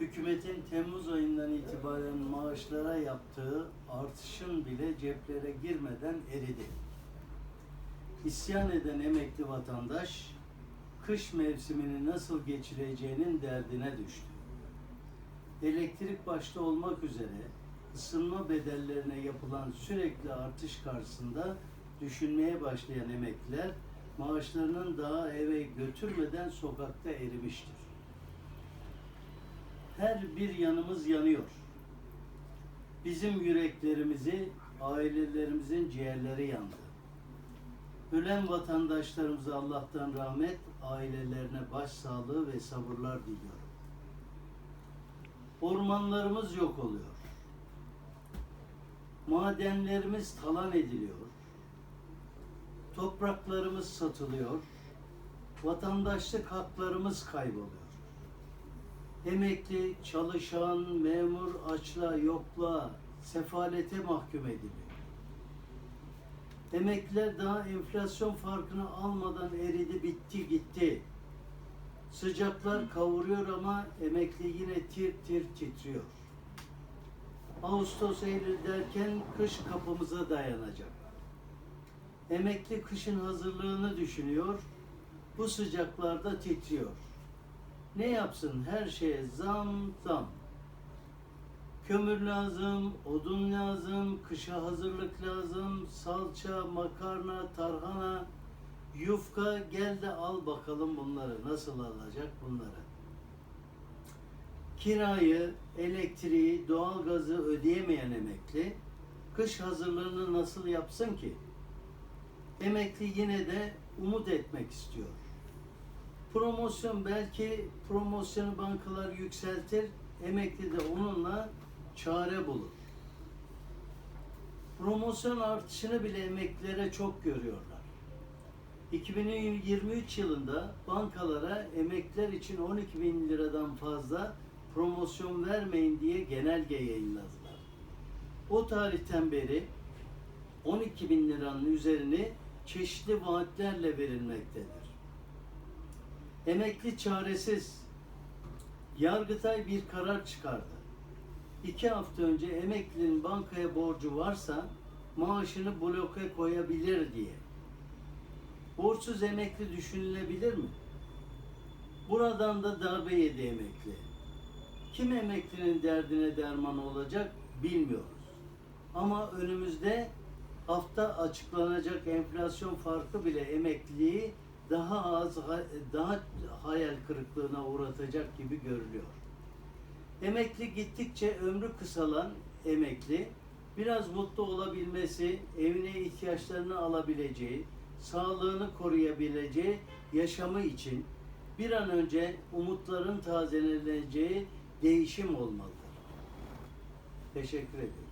hükümetin Temmuz ayından itibaren maaşlara yaptığı artışın bile ceplere girmeden eridi. İsyan eden emekli vatandaş, kış mevsimini nasıl geçireceğinin derdine düştü. Elektrik başta olmak üzere ısınma bedellerine yapılan sürekli artış karşısında düşünmeye başlayan emekliler maaşlarının daha eve götürmeden sokakta erimiştir. Her bir yanımız yanıyor. Bizim yüreklerimizi, ailelerimizin ciğerleri yandı. Ölen vatandaşlarımıza Allah'tan rahmet, ailelerine başsağlığı ve sabırlar diliyorum. Ormanlarımız yok oluyor. Madenlerimiz talan ediliyor. Topraklarımız satılıyor. Vatandaşlık haklarımız kayboluyor. Emekli, çalışan, memur açla, yokla, sefalete mahkum ediliyor. Emekliler daha enflasyon farkını almadan eridi, bitti, gitti. Sıcaklar kavuruyor ama emekli yine tir tir titriyor. Ağustos, Eylül derken kış kapımıza dayanacak. Emekli kışın hazırlığını düşünüyor. Bu sıcaklarda titriyor. Ne yapsın? Her şeye zam zam. Kömür lazım, odun lazım, kışa hazırlık lazım, salça, makarna, tarhana, yufka gel de al bakalım bunları. Nasıl alacak bunları? Kirayı, elektriği, doğalgazı ödeyemeyen emekli kış hazırlığını nasıl yapsın ki? Emekli yine de umut etmek istiyor. Promosyon belki promosyonu bankalar yükseltir, emekli de onunla çare bulur. Promosyon artışını bile emeklilere çok görüyorlar. 2023 yılında bankalara emekliler için 12 bin liradan fazla promosyon vermeyin diye genelge yayınladılar. O tarihten beri 12 bin liranın üzerini çeşitli vaatlerle verilmektedir. Emekli çaresiz. Yargıtay bir karar çıkardı. İki hafta önce emeklinin bankaya borcu varsa maaşını bloke koyabilir diye. Borçsuz emekli düşünülebilir mi? Buradan da darbe yedi emekli. Kim emeklinin derdine derman olacak bilmiyoruz. Ama önümüzde hafta açıklanacak enflasyon farkı bile emekliliği daha az daha hayal kırıklığına uğratacak gibi görülüyor. Emekli gittikçe ömrü kısalan emekli biraz mutlu olabilmesi, evine ihtiyaçlarını alabileceği, sağlığını koruyabileceği yaşamı için bir an önce umutların tazeleneceği değişim olmalıdır. Teşekkür ederim.